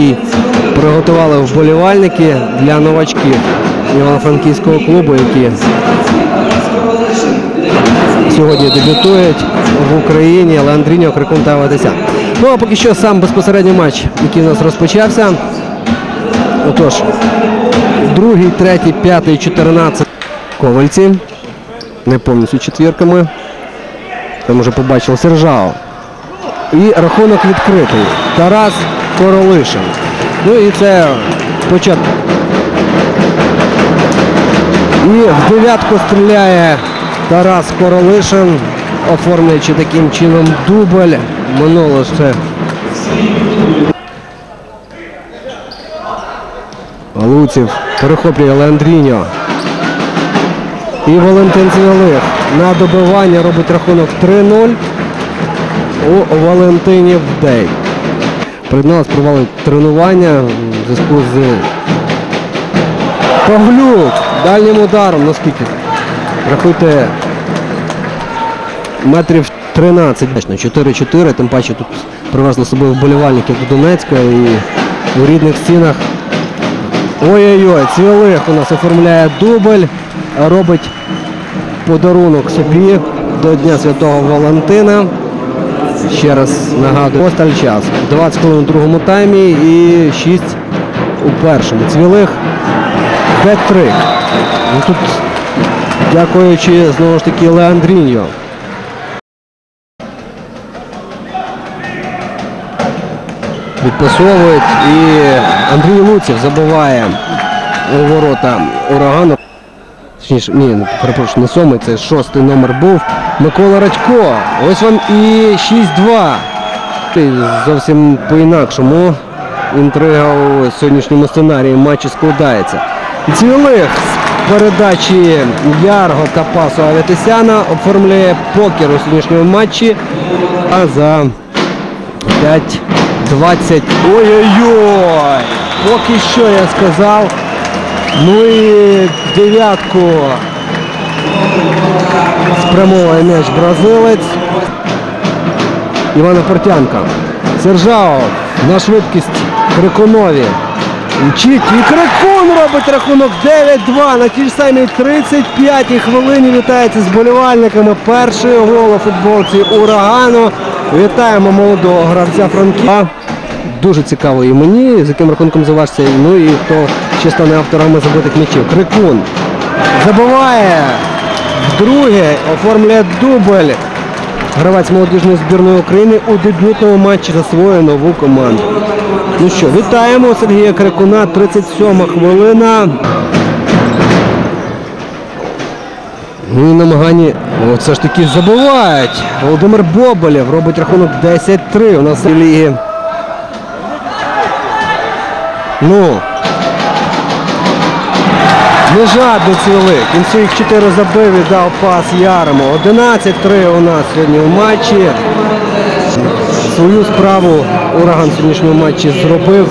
який приготували вболівальники для новачків Івано-Франківського клубу, які сьогодні дебютують в Україні, але Андріньо Крикун та Ватися. Ну а поки що сам безпосередній матч, який у нас розпочався. Отож, другий, третій, п'ятий, чотирнадцятий. Ковальці. Не повністю четвірками. Там вже побачив Сержао. І рахунок відкритий. Тарас Королишин. Ну і це початок. І в дев'ятку стріляє Тарас Королишин, оформлюючи таким чином дубль. Минуло ще. Луців перехоплює Леандріньо. І Валентин Цвілих на добивання робить рахунок 3-0 у Валентині Вдей. Перед нас тренування в зв'язку з Павлюк дальнім ударом, наскільки? Рахуйте метрів 13. 4-4, тим паче тут привезли з собою вболівальників до Донецька і у рідних стінах. Ой-ой-ой, Цвілих у нас оформляє дубль, робить подарунок собі до Дня Святого Валентина. Ще раз нагадую, посталь час. 20 хвилин у другому таймі і 6 у першому. Цвілих хет-трик. Ну, тут, дякуючи знову ж таки Леандріньо. Відпасовують і Андрій Луців забиває у ворота урагану. Точніше, ні, ну, перепрошую, не сьомий, це шостий номер був. Микола Радько. Ось вам і 6-2. Ти Зовсім по-інакшому інтрига у сьогоднішньому сценарії матчу складається. І Цвілих з передачі Ярго та пасу Аветисяна оформлює покер у сьогоднішньому матчі. А за 5-20. Ой-ой-ой! Поки що я сказав. Ну і дев'ятку спрямовує м'яч бразилець. Івана Портянка. Сержао на швидкість Крикунові. Мчить і Крикун робить рахунок 9-2 на тій ж самій 35-й хвилині вітається з болівальниками. Перший гол футболці урагану. Вітаємо молодого гравця Франківська. Дуже цікаво і мені, з яким рахунком завершиться, ну і хто ще стане авторами забитих м'ячів. Крикун забиває вдруге, оформлює дубль. Гравець молодіжної збірної України у дебютному матчі за свою нову команду. Ну що, вітаємо Сергія Крикуна, 37 хвилина. Ну і намагані все ж таки забувають. Володимир Боболєв робить рахунок 10-3 у нас в лігі. Ну. Не жадний цілик. Він своїх 4 забив і дав пас Ярому. 11-3 у нас сьогодні в матчі. Свою справу ураган сьогоднішньому матчі зробив.